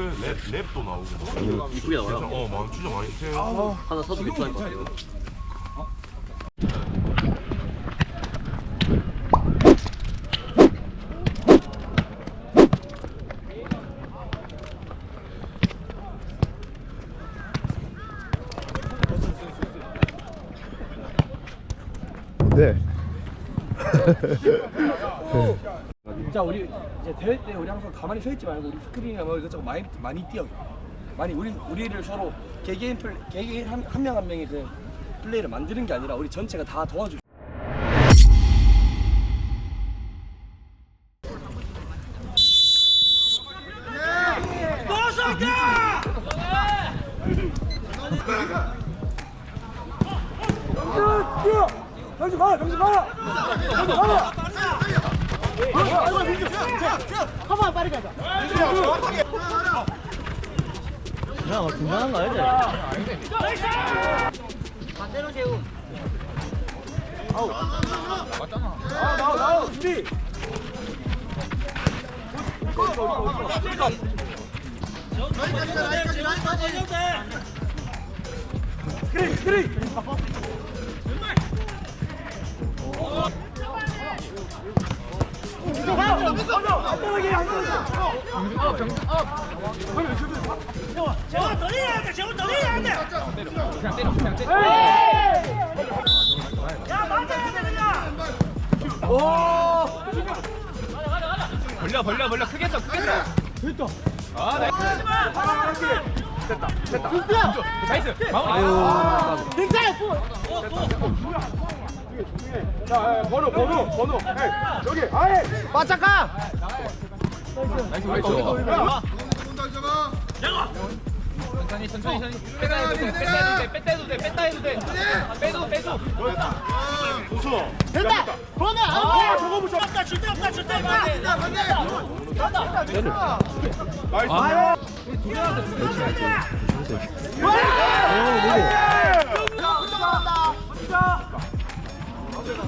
그 랩, 랩도 나오고. 이쁘게 나와요. 어, 많이 진짜 많이 돼요. 하나 사도 괜찮을 것 같아요. 네. 자 우리 이제 대회 때 우리 항상 가만히 서 있지 말고 우리 스크린이나 뭐 이것저것 많이 많이 뛰어 많이 우리 우리를 서로 개개인 플 개개인 한명 한 명이 그 플레이를 만드는 게 아니라 우리 전체가 다 도와주. 정신 가! 정신 가! 정신 가! 그냥 긴장한 거 알지? 아, 나와, 준비! 스크린, 스크린! 안전하게, 안전하게! 벌려 벌려 벌려 크게 써 크게 써 됐다 아 나이스 됐다 됐다 나이스 마무리 자, 번호, 번호, 번호. 에이, 여기, 아예! 나이스 나이스 천천히 천천히 천천히 빼다 해도 돼 빼다 해도 돼 빼다 해도 돼돼 빼도 빼도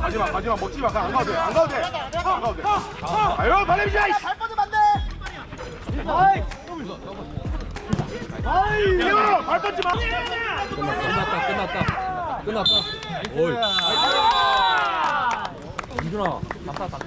가지마, 가지마, 먹지 마. 안 가도 돼, 안 가도 돼. 안 가도 돼. 아유, 발냄새! 이씨! 아이! 발 뻗지 마! 끝났다 끝났다 끝났다 오이 민준아 다타 다타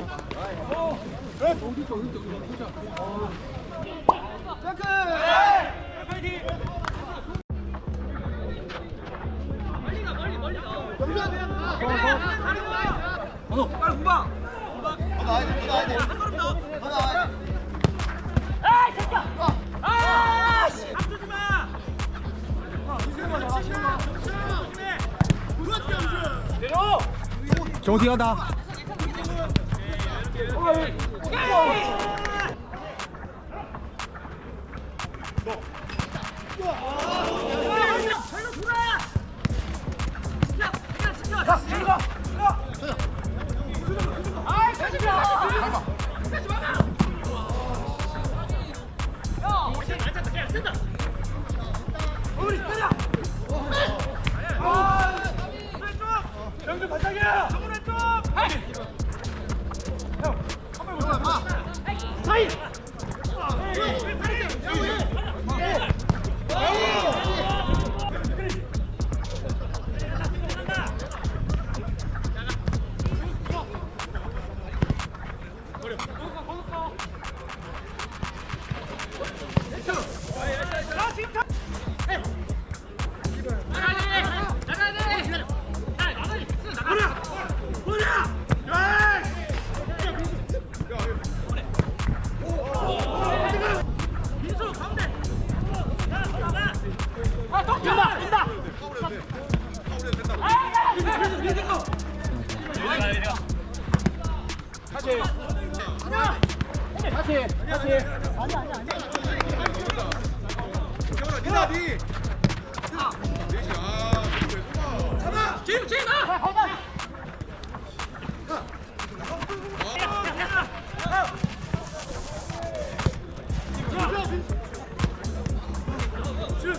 정티 간다. 어려.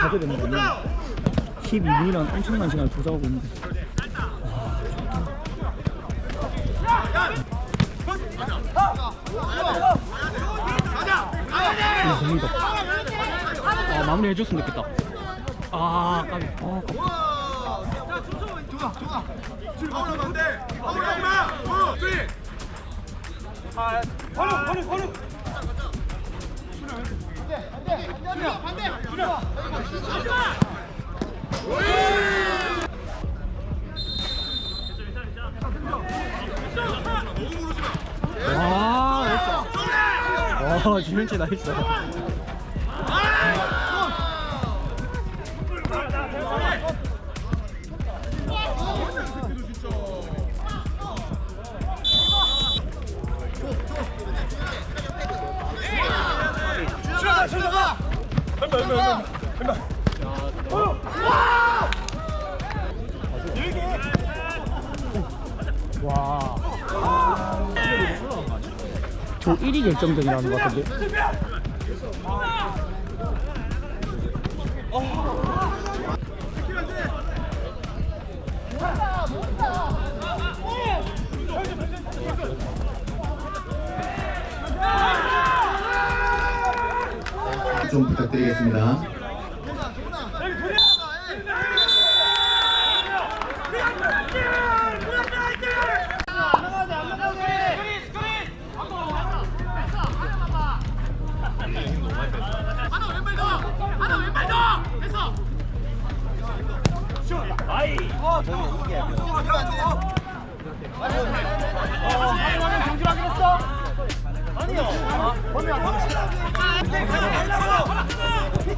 가게 되는군요 12분이란 엄청난 시간을 조작하고 있는데 아. 아, 마무리 해줬으면 좋겠다. 아, 까비. 아, 까비. 와, 나이스. 와, 지면체 나이스. 와. 저 1위 결정전이라는 것 같은데. 좀 부탁드리겠습니다.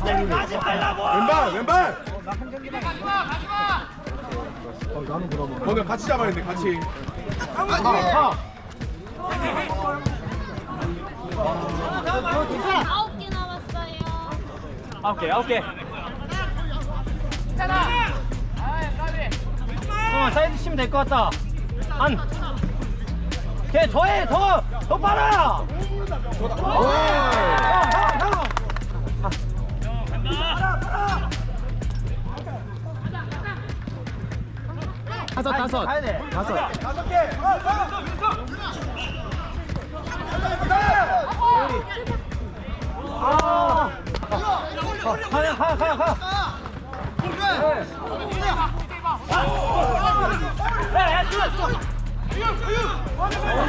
왼발 왼발 오늘 같이 잡아야 돼 같이 아홉 개 남았어요. 아홉 개, 아홉 개. 어, 사이드 치면 될 것 같다. 안. 걔 더해, 더, 더 형, 형. 다섯, 다섯. 가야 돼. 다섯. 아. 가야, 가야, 가야, 가.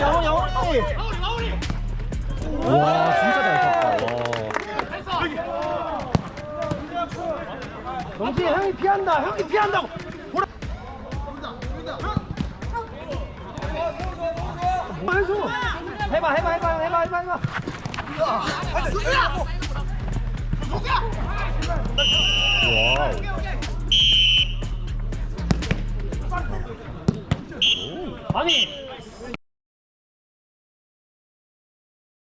영훈이, 영훈이. 와, 진짜 잘 쳤다. 와. 영진이 형이 피한다. 형이 피한다고. 한번 해줘. 해봐, 해봐, 해봐, 해봐, 해봐, 해봐. 와. 아니